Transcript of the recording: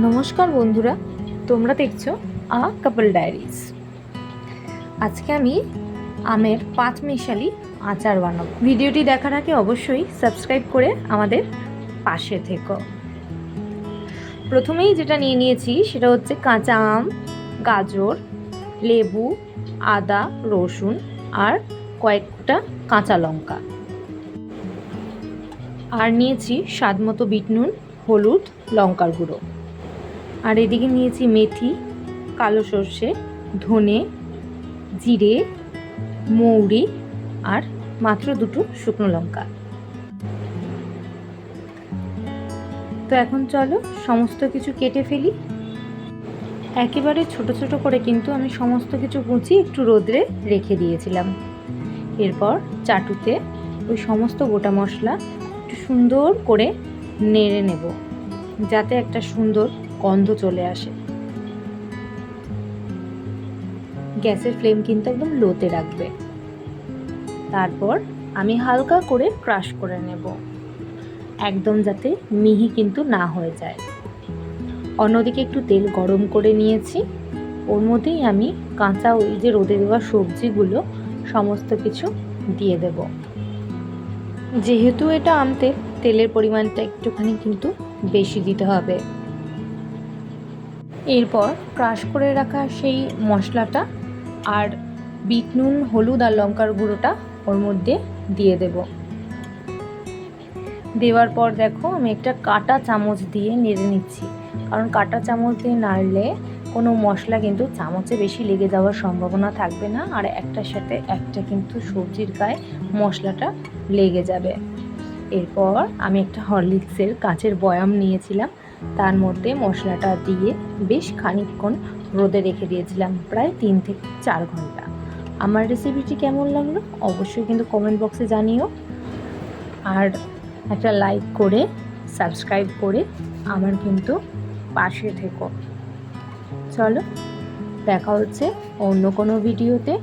নমস্কার বন্ধুরা, তোমরা দেখছ আ কাপল ডায়েরিজ। আজকে আমি আমের পাঁচ মিশালি আচার বানাবো। ভিডিওটি দেখার আগে অবশ্যই সাবস্ক্রাইব করে আমাদের পাশে থেকো। প্রথমেই যেটা নিয়ে নিয়েছি, সেটা হচ্ছে কাঁচা আম, গাজর, লেবু, আদা, রসুন আর কয়েকটা কাঁচা লঙ্কা। আর নিয়েছি স্বাদ মতো বিট নুন, হলুদ, লঙ্কার গুঁড়ো। আর এদিকে নিয়েছি মেথি, কালো সর্ষে, ধনে, জিরে, মৌরি আর মাত্র দুটো শুকনো লঙ্কা। তো এখন চলো সমস্ত কিছু কেটে ফেলি। একেবারে ছোট ছোট করে কিন্তু আমি সমস্ত কিছু কুচি একটু রোদ্রে রেখে দিয়েছিলাম। এরপর চাটুতে ওই সমস্ত গোটা মশলা একটু সুন্দর করে নেড়ে নেব, যাতে একটা সুন্দর গন্ধ চলে আসে। গ্যাসের ফ্লেম কিন্তু একদম লোতে রাখবে। তারপর আমি হালকা করে ক্রাশ করে নেব। একদম যাতে মিহি কিন্তু না হয়ে যায়। অন্যদিকে একটু তেল গরম করে নিয়েছি। ওর মধ্যেই আমি কাঁচা ওই যে রোদে দেওয়া সবজিগুলো সমস্ত কিছু দিয়ে দেব। যেহেতু এটা আমতে তেলের পরিমাণটা একটুখানি কিন্তু বেশি দিতে হবে। এরপর ক্রাশ করে রাখা সেই মশলাটা আর বিট নুন, হলুদ আর লঙ্কার গুঁড়োটা ওর মধ্যে দিয়ে দেব। দেওয়ার পর দেখো আমি একটা কাটা চামচ দিয়ে নেড়ে নিচ্ছি। কারণ কাটা চামচ দিয়ে নাড়লে কোনো মশলা কিন্তু চামচে বেশি লেগে যাওয়ার সম্ভাবনা থাকবে না আর একটার সাথে একটা কিন্তু সবজির গায়ে মশলাটা লেগে যাবে। এরপর আমি একটা হরলিক্সের কাঁচের বয়াম নিয়েছিলাম। তার মধ্যে মশলাটা দিয়ে বেশ খানিকক্ষণ রোদে রেখে দিয়েছিলাম, প্রায় তিন থেকে চার ঘণ্টা। আমার রেসিপিটি কেমন লাগল অবশ্যই কিন্তু কমেন্ট বক্সে জানিও। আর একটা লাইক করে সাবস্ক্রাইব করে আমার কিন্তু পাশে থেকো। চলো, দেখা হচ্ছে অন্য কোনো ভিডিওতে